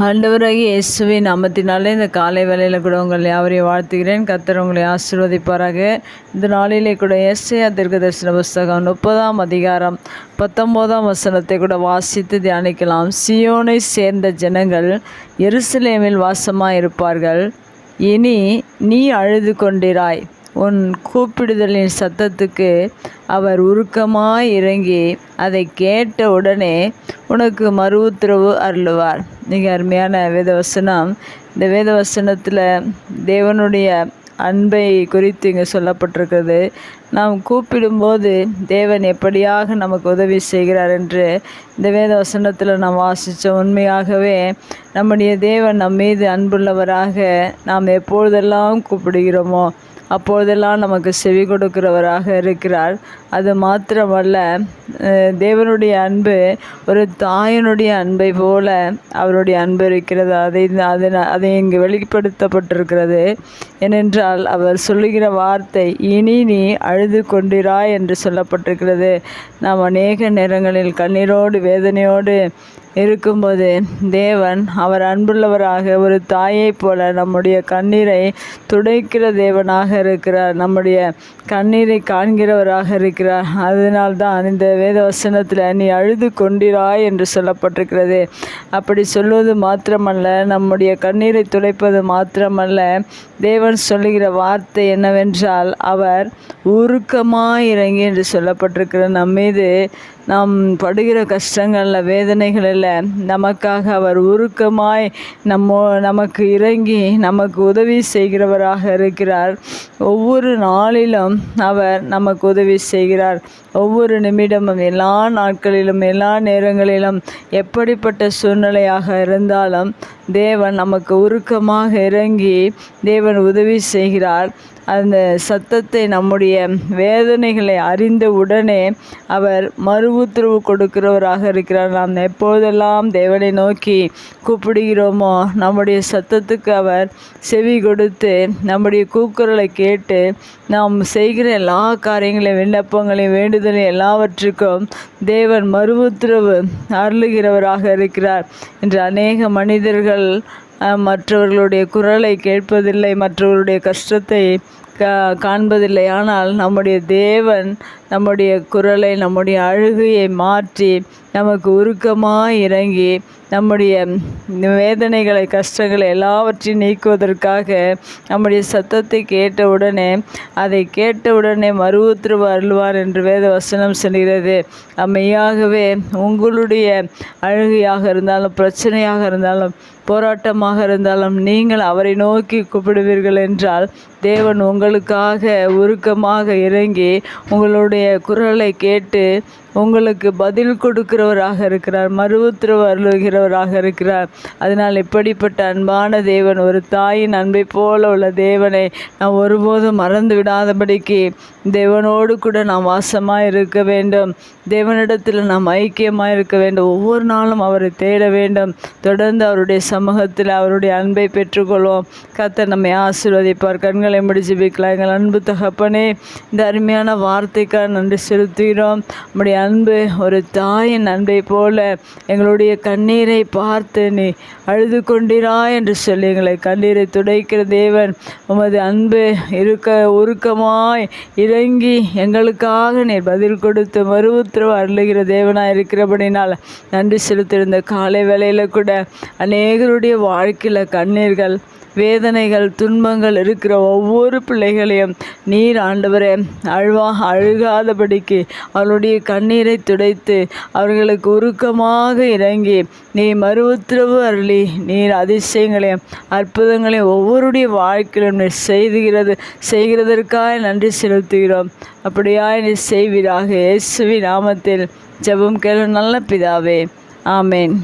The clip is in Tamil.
ஆண்டவராகி இயேசுவின் நாமத்தினாலே இந்த காலை வேலையில் கூட உங்கள் யாவரையும் வாழ்த்துகிறேன். கத்தர் உங்களை ஆசீர்வதிப்பாராக. இந்த நாளிலே கூட ஏசையா தீர்க்க தரிசன புஸ்தகம் முப்பதாம் அதிகாரம் பத்தொம்போதாம் வசனத்தை கூட வாசித்து தியானிக்கலாம். சியோனை சேர்ந்த ஜனங்கள் எருசலேமில் வாசமாக இருப்பார்கள் இனி நீ அழுது கொண்டிராய். உன் கூப்பிடுதலின் சத்தத்துக்கு அவர் உருக்கமாய் இறங்கி அதை கேட்ட உடனே உனக்கு மறு உத்தரவு அருளுவார். மிக அருமையான வேதவசனம். இந்த வேதவசனத்தில் தேவனுடைய அன்பை குறித்து இங்கே சொல்லப்பட்டிருக்கிறது. நாம் கூப்பிடும்போது தேவன் எப்படியாக நமக்கு உதவி செய்கிறார் என்று இந்த வேத வசனத்தில் நாம் வாசித்த உண்மையாகவே நம்முடைய தேவன் நம் மீது அன்புள்ளவராக நாம் எப்பொழுதெல்லாம் கூப்பிடுகிறோமோ அப்பொழுதெல்லாம் நமக்கு செவி கொடுக்கிறவராக இருக்கிறார். அது மாத்திரமல்ல தேவனுடைய அன்பு ஒரு தாயனுடைய அன்பை போல அவருடைய அன்பு இருக்கிறது. அதை அதை அதை இங்கு வெளிப்படுத்தப்பட்டிருக்கிறது. ஏனென்றால் அவர் சொல்லுகிற வார்த்தை இனி நீ அழுது கொண்டிராய் என்று சொல்லப்பட்டிருக்கிறது. நாம் அநேக நேரங்களில் கண்ணீரோடு வேதனையோடு இருக்கும்போது தேவன் அவர் அன்புள்ளவராக ஒரு தாயைப் போல நம்முடைய கண்ணீரை துடைக்கிற தேவனாக இருக்கிறார். நம்முடைய கண்ணீரை காண்கிறவராக இருக்கிறார். அதனால்தான் இந்த வேத வசனத்தில் நீ அழுது கொண்டிராய் என்று சொல்லப்பட்டிருக்கிறது. அப்படி சொல்வது மாத்திரமல்ல நம்முடைய கண்ணீரை துடைப்பது மாத்திரமல்ல. தேவன் சொல்லுகிற வார்த்தை என்னவென்றால் அவர் உருக்கமாக இறங்கி என்று சொல்லப்பட்டிருக்கிற நம்மீது நாம் படுகிற கஷ்டங்களில் வேதனைகளில் நமக்காக அவர் உருக்கமாய் நம்ம நமக்கு இறங்கி நமக்கு உதவி செய்கிறவராக இருக்கிறார். ஒவ்வொரு நாளிலும் அவர் நமக்கு உதவி செய்கிறார். ஒவ்வொரு நிமிடமும் எல்லா நாட்களிலும் எல்லா நேரங்களிலும் எப்படிப்பட்ட சூழ்நிலையாக இருந்தாலும் தேவன் நமக்கு உருக்கமாக இறங்கி தேவன் உதவி செய்கிறார். அந்த சத்தத்தை நம்முடைய வேதனைகளை அறிந்த உடனே அவர் மறு உத்தரவு கொடுக்கிறவராக இருக்கிறார். நாம் எப்போதெல்லாம் தேவனை நோக்கி கூப்பிடுகிறோமோ நம்முடைய சத்தத்துக்கு அவர் செவி கொடுத்து நம்முடைய கூக்குரலை கேட்டு நாம் செய்கிற எல்லா காரியங்களையும் விண்ணப்பங்களையும் வேண்டுதலையும் எல்லாவற்றுக்கும் தேவன் மறு உத்தரவு அருளுகிறவராக இருக்கிறார். என்று அநேக மனிதர்கள் மற்றவர்களுடைய குரலை கேட்பதில்லை மற்றவர்களுடைய கஷ்டத்தை கா காண்பதில்லை. ஆனால் நம்முடைய தேவன் நம்முடைய குரலை நம்முடைய அழுகையை மாற்றி நமக்கு உருக்கமாக இறங்கி நம்முடைய வேதனைகளை கஷ்டங்களை எல்லாவற்றையும் நீக்குவதற்காக நம்முடைய சத்தத்தை கேட்டவுடனே அதை கேட்டவுடனே மறு உத்தரவு அருள்வார் என்று வேத வசனம் சொல்கிறது. அம்மையாகவே உங்களுடைய அழுகையாக இருந்தாலும் பிரச்சனையாக இருந்தாலும் போராட்டமாக இருந்தாலும் நீங்கள் அவரை நோக்கி கூப்பிடுவீர்கள் என்றால் தேவன் உங்களுக்காக உருக்கமாக இறங்கி உங்களுடைய குரலை கேட்டு உங்களுக்கு பதில் கொடுக்கிறவராக இருக்கிறார் மறு உத்தரவு அருளுகிறவராக இருக்கிறார். அதனால் இப்படிப்பட்ட அன்பான தேவன் ஒரு தாயின் அன்பை போல உள்ள தேவனை நாம் ஒருபோதும் மறந்து விடாதபடிக்கு தேவனோடு கூட நாம் வாசமாக இருக்க வேண்டும். தேவனிடத்தில் நாம் ஐக்கியமாக இருக்க வேண்டும். ஒவ்வொரு நாளும் அவரை தேட வேண்டும். தொடர்ந்து அவருடைய சமூகத்தில் அவருடைய அன்பை பெற்றுக்கொள்வோம். கத்த நம்மை ஆசீர்வதிப்பார். கண்களை முடிச்சு வைக்கலாம் எங்கள் அன்பு தகப்பனே இந்த அருமையான வார்த்தைக்காக நன்றி செலுத்துகிறோம். நம்முடைய அன்பு ஒரு தாயின் அன்பை போல எங்களுடைய கண்ணீரை பார்த்து நீ அழுது கொண்டிரா என்று சொல்லி எங்களை கண்ணீரை துடைக்கிற தேவன் உமது அன்பு இருக்க உருக்கமாய் இறங்கி எங்களுக்காக நீர் பதில் கொடுத்து மறு உத்தரவு அருளுகிற தேவனாக இருக்கிறபடினால் நன்றி செலுத்திருந்த காலை வேளையில் கூட அநேகருடைய வாழ்க்கையில் கண்ணீர்கள் வேதனைகள் துன்பங்கள் இருக்கிற ஒவ்வொரு பிள்ளைகளையும் நீர் ஆண்டவரே அழுவாக அழுகாதபடிக்கு அவருடைய கண்ணீரை துடைத்து அவர்களுக்கு உருக்கமாக இறங்கி நீ மறு உத்தரவு அருளி நீர் அதிசயங்களையும் அற்புதங்களையும் ஒவ்வொருடைய வாழ்க்கையிலும் நீ செய்துகிறது செய்கிறதற்காக நன்றி செலுத்துகிறோம். அப்படியாய் நீ செய்வீராக. இயேசுவி நாமத்தில் ஜெபம் கேளு நல்ல பிதாவே. ஆமேன்.